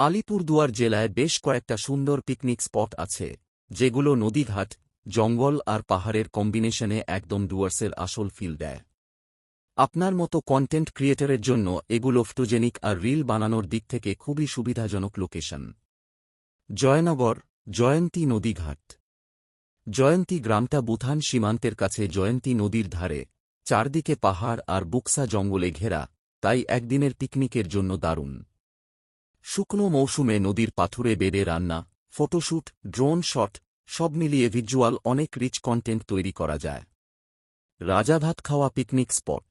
আলিপুরদুয়ার জেলায় বেশ কয়েকটা সুন্দর পিকনিক স্পট আছে, যেগুলো নদীঘাট, জঙ্গল আর পাহাড়ের কম্বিনেশনে একদম ডুয়ার্সের আসল ফিল দেয়। আপনার মতো কন্টেন্ট ক্রিয়েটরের জন্য এগুলো ফটোজেনিক আর রিল বানানোর দিক থেকে খুবই সুবিধাজনক লোকেশন। জয়নগর, জয়ন্তী নদীঘাট। জয়ন্তী গ্রামটা বুথান সীমান্তের কাছে জয়ন্তী নদীর ধারে, চারদিকে পাহাড় আর বুকসা জঙ্গলে ঘেরা, তাই একদিনের পিকনিকের জন্য দারুণ। শুকনো মৌসুমে নদীর পাথুরে বেড়ে রান্না ফটোশ্যুট ড্রোন শট, সব মিলিয়ে ভিজুয়াল অনেক রিচ কন্টেন্ট তৈরি করা যায়। রাজাভাত খাওয়া পিকনিক স্পট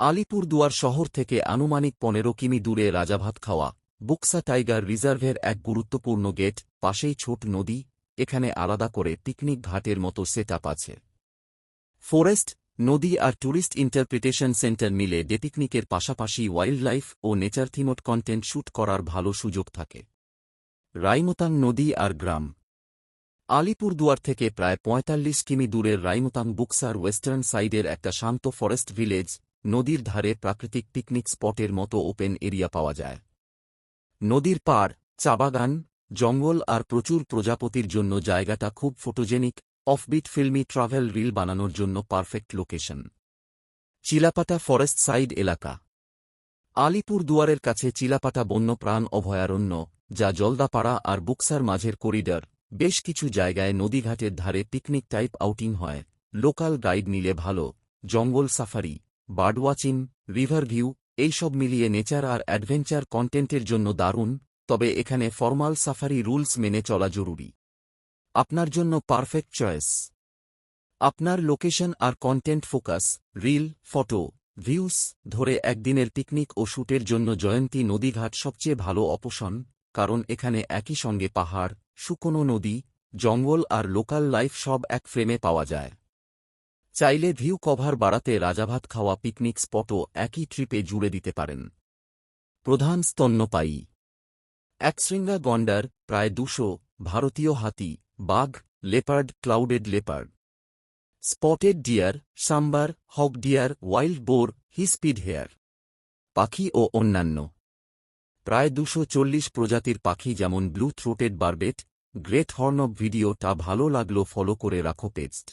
আলিপুরদুয়ার শহর থেকে আনুমানিক পনেরো কিমি দূরে রাজাভাত খাওয়া, বুকসা টাইগার রিজার্ভের এক গুরুত্বপূর্ণ গেট পাশেই ছোট নদী, এখানে আলাদা করে পিকনিক ঘাটের মতো সেট আছে। ফরেস্ট নদী আর ট্যুরিস্ট ইন্টারপ্রিটেশন সেন্টার মিলে ডে পিকনিকের পাশাপাশি ওয়াইল্ড লাইফ ও নেচার থিমট কন্টেন্ট শ্যুট করার ভালো সুযোগ থাকে। রাইমতাং নদী আর গ্রাম। আলিপুরদুয়ার থেকে প্রায় ৪৫ কিমি দূরের রাইমতাং বুকসার ওয়েস্টার্ন সাইডের একটা শান্ত ফরেস্ট ভিলেজ, নদীর ধারে প্রাকৃতিক পিকনিক স্পটের মতো ওপেন এরিয়া পাওয়া যায়। নদীর পার চাবাগান জঙ্গল আর প্রচুর প্রজাপতির জন্য জায়গাটা খুব photogenic offbeat filmy travel reel বানানোর জন্য perfect location. Chilapata forest side এলাকা। আলিপুর দুয়ারের কাছে চিলাপাটা বন্যপ্রাণ অভয়ারণ্য, যা জলদাপাড়া আর বুকসার মাঝের করিডর, বেশ কিছু জায়গায় নদীঘাটের ধারে পিকনিক টাইপ আউটিং হয়। লোকাল গাইড নিলে ভালো, জঙ্গল safari, bird watching, river view, এইসব মিলিয়ে নেচার আর অ্যাডভেঞ্চার কন্টেন্টের জন্য দারুণ, তবে এখানে ফর্মাল সাফারি রুলস মেনে চলা জরুরি। আপনার জন্য পারফেক্ট চয়েস আপনার লোকেশন আর content focus reel photo views ধরে একদিনের পিকনিক ও শ্যুটের জন্য জয়ন্তী নদীঘাট সবচেয়ে ভালো অপশন কারণ এখানে একই সঙ্গে পাহাড়, শুকনো নদী, জঙ্গল আর লোকাল লাইফ সব এক ফ্রেমে পাওয়া যায়। চাইলে ভিউ কভার বাড়াতে রাজাভাত খাওয়া পিকনিক স্পটও একই ট্রিপে জুড়ে দিতে পারেন। প্রধান স্তন্যপায়ী। একশৃঙ্গা গন্ডার প্রায় দুশো, ভারতীয় হাতি বাঘ, leopard, clouded leopard. Spotted deer, sambar hog deer, wild boar, hispid hare. পাখি ও অন্যান্য। প্রায় দুশো প্রজাতির পাখি যেমন blue throated barbet, great horn of ভিডিওটা ভালো লাগল, ফলো করে রাখো পেজড